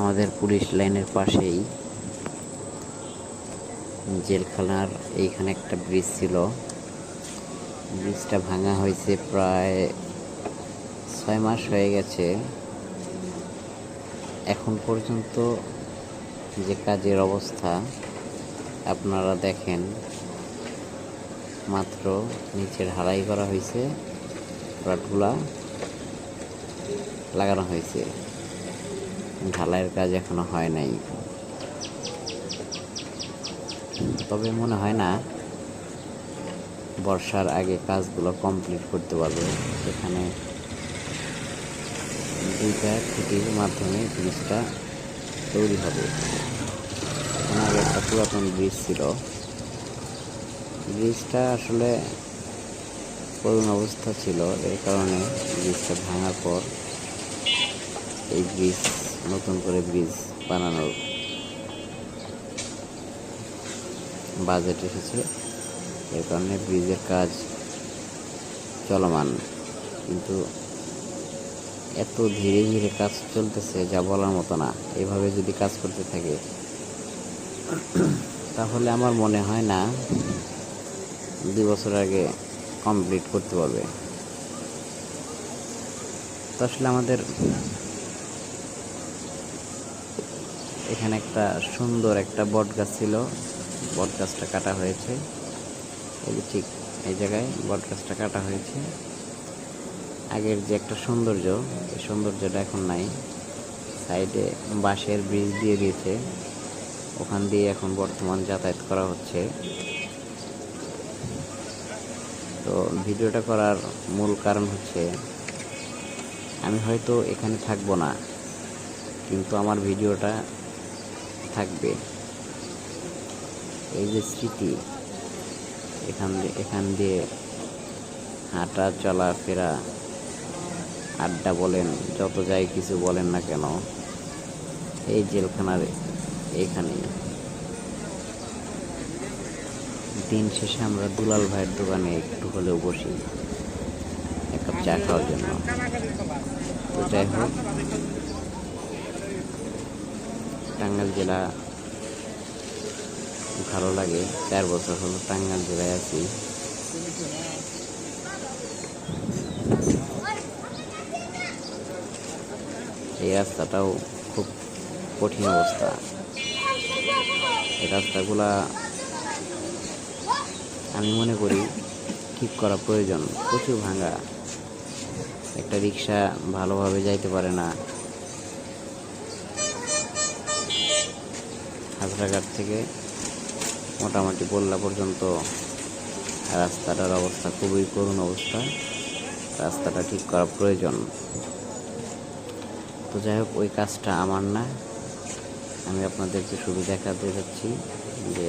আমাদের পুলিশ লাইনের পাশেই জেলখানার এইখানে একটা ব্রিজ ছিল। ব্রিজটা ভাঙা হয়েছে প্রায় ছয় মাস হয়ে গেছে। এখন পর্যন্ত যে কাজের অবস্থা, আপনারা দেখেন, মাত্র নিচের ঢালাই করা হয়েছে রডগুলা লাগানো হয়েছে। ঢালাইয়ের কাজ এখনও হয় নাই। তবে মনে হয় না বর্ষার আগে কাজগুলো কমপ্লিট করতে পারবে। সেখানে দুইটা খুঁটির মাধ্যমে ব্রিজটা তৈরি হবে। এখানে আগে একটা পুরাতন ব্রিজ ছিল। ব্রিজটা আসলে করুণ অবস্থা ছিল। এর কারণে ব্রিজটা ভাঙার পর এই ব্রিজ নতুন করে ব্রিজ বানানোর বাজেট এসেছে। এর কারণে ব্রিজের কাজ চলমান। কিন্তু এত ধীরে ধীরে কাজ চলতেছে, যা বলার মতো না। এভাবে যদি কাজ করতে থাকে, তাহলে আমার মনে হয় না দুই বছর আগে কমপ্লিট করতে পারবে। তো আসলে আমাদের এখানে একটা সুন্দর একটা বট গাছ ছিল। বট গাছটা কাটা হয়েছে। এই ঠিক এই জায়গায় বট গাছটা কাটা হয়েছে। আগের যে একটা সৌন্দর্য, এই সৌন্দর্যটা এখন নাই। সাইডে বাঁশের ব্রিজ দিয়ে দিয়েছে। ওখান দিয়ে এখন বর্তমান যাতায়াত করা হচ্ছে। তো ভিডিওটা করার মূল কারণ হচ্ছে, আমি হয়তো এখানে থাকব না, কিন্তু আমার ভিডিওটা থাকবে। এই যে স্মৃতি, এখান দিয়ে এখান দিয়ে হাঁটা চলাফেরা আড্ডা বলেন, যত যাই কিছু বলেন না কেন, এই জেলখানার এইখানেই দিন শেষে আমরা দুলাল ভাইয়ের দোকানে একটু হলেও বসি, এক কাপ চা খাওয়ার জন্য। তো যাই হোক টাঙ্গাইল জেলা ভালো লাগে। চার বছর হলো টাঙ্গাইল জেলায় আছি। এই রাস্তাটাও খুব কঠিন অবস্থা। এই রাস্তাগুলা আমি মনে করি ঠিক করা প্রয়োজন। প্রচুর ভাঙা। একটা রিক্সা ভালোভাবে যাইতে পারে না। হাজরাঘাট থেকে মোটামুটি বললা পর্যন্ত রাস্তাটার অবস্থা, খুবই করুণ অবস্থা। রাস্তাটা ঠিক করা প্রয়োজন। তো যাই হোক, ওই কাজটা আমার না। আমি আপনাদেরকে সুবিধা দেখাতে যাচ্ছি যে